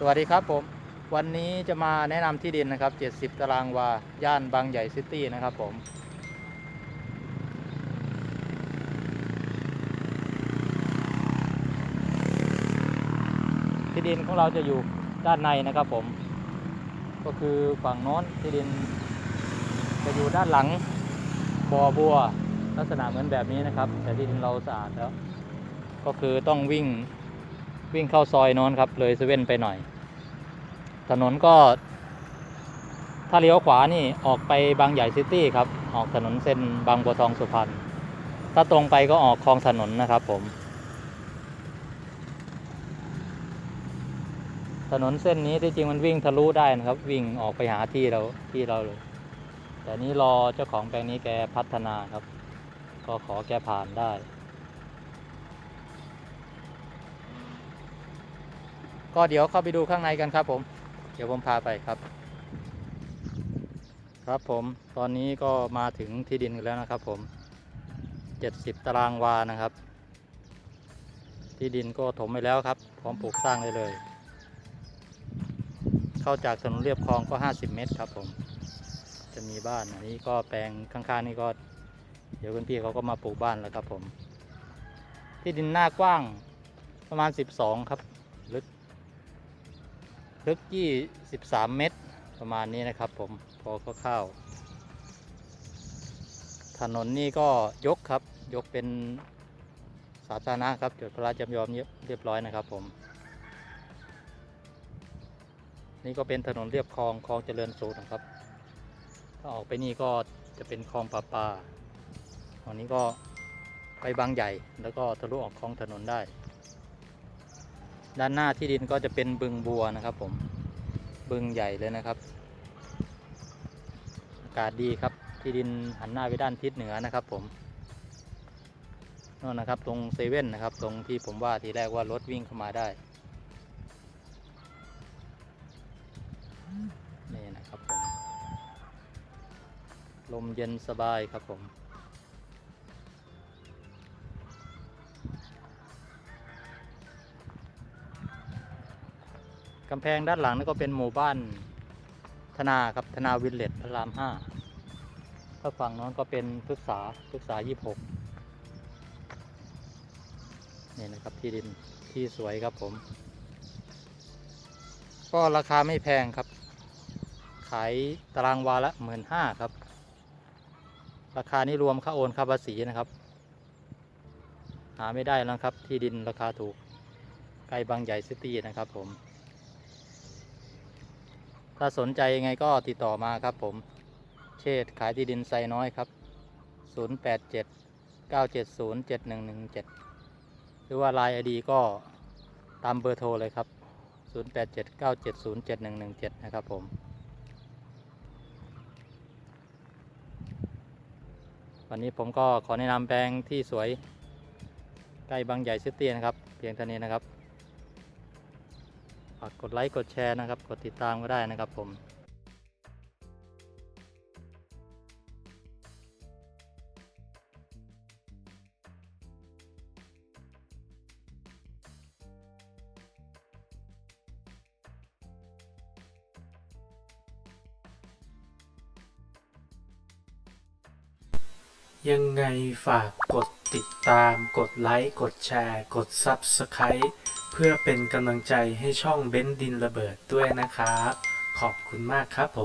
สวัสดีครับผม วันนี้จะมาแนะนำที่ดินนะครับ 70 ตารางวา ย่านบางใหญ่ซิตี้นะครับผม ที่ดินของเราจะอยู่ด้านในนะครับผม ก็คือฝั่งโน้นที่ดิน จะอยู่ด้านหลังบ่อบัว ลักษณะเหมือนแบบนี้นะครับ แต่ที่ดินเราสะอาดแล้ว ก็คือต้องวิ่ง วิ่งเข้าซอยโน้นครับ เลยเซเว่นไปหน่อย ถนนก็ ถ้าเลี้ยวขวานี่ออกไปบางใหญ่ซิตี้ครับ ออกถนนเส้นบางบัวทองสุพรรณถ้าตรงไปก็ออกคลองถนนนะครับผม ถนนเส้นนี้ที่จริงมันวิ่งทะลุได้นะครับ วิ่งออกไปหาที่เราที่เราเลยแต่นี้รอเจ้าของแปลงนี้แกพัฒนาครับ ก็ขอแกผ่านได้ ก็เดี๋ยวเข้าไปดูข้างในกันครับผม เดี๋ยวผมพาไปครับ ครับผมตอนนี้ก็มาถึงที่ดินกันแล้วนะครับผม 70 ตารางวานะครับ ที่ดินก็ถมไปแล้วครับพร้อมปลูกสร้างได้เลย เข้าจากถนนเรียบคลองก็ 50 เมตรครับผม จะมีบ้านอันนี้ก็แปลงข้างๆนี่ก็ เดี๋ยวคุณพี่เขาก็มาปลูกบ้านแล้วครับผม ที่ดินหน้ากว้างประมาณ 12 ครับ ลึก 23 เมตร ประมาณนี้นะครับผม พอเข้าวๆถนนนี่ก็ยกครับ ยกเป็นสาธารณะครับ จดพระราชจำยอมเรียบร้อยนะครับผม นี่ก็เป็นถนนเรียบคลองคลองเจริญสูตรนะครับ ถ้าออกไปนี่ก็จะเป็นคลองปลาปลาตอนนี้ก็ไปบางใหญ่ แล้วก็ทะลุออกคลองถนนได้ ด้านหน้าที่ดินก็จะเป็นบึงบัวนะครับ ผมบึงใหญ่เลยนะครับ อากาศดีครับ ที่ดินหันหน้าไปด้านทิศเหนือนะครับ ผมนั่นนะครับ ตรงเซเว่นนะครับ ตรงที่ผมว่าทีแรกว่ารถวิ่งเข้ามาได้นี่นะครับผมลมเย็นสบายครับผม กำแพงด้านหลังนี่ก็เป็นหมู่บ้านธนาครับธนาวิลเลจพระรามห้าถ้าฝั่งโน้นก็เป็นพฤกษาพฤกษายี่หกนี่นะครับที่ดินที่สวยครับผม ก็ราคาไม่แพงครับ ขายตารางวาละหมื่นห้าครับ ราคานี้รวมค่าโอนค่าภาษีนะครับ หาไม่ได้แล้วครับที่ดินราคาถูกใกล้บางใหญ่ซิตี้นะครับผม ถ้าสนใจยังไงก็ติดต่อมาครับผม เชษขายที่ดินไซน้อยครับ 087 970 7117 หรือว่า Line ID ก็ตามเบอร์โทรเลยครับ 087 970 7117 นะครับผมวันนี้ผมก็ขอแนะนำแปลงที่สวยใกล้บางใหญ่ซิตี้นะครับ เพียงเท่านี้นะครับ ฝากกดไลค์กดแชร์นะครับ กดติดตามก็ได้นะครับผม ยังไงฝากกดติดตาม กดไลค์ กดแชร์ กด Subscribe เพื่อเป็นกำลังใจให้ช่องเบ้นดินระเบิดด้วยนะครับ ขอบคุณมากครับผม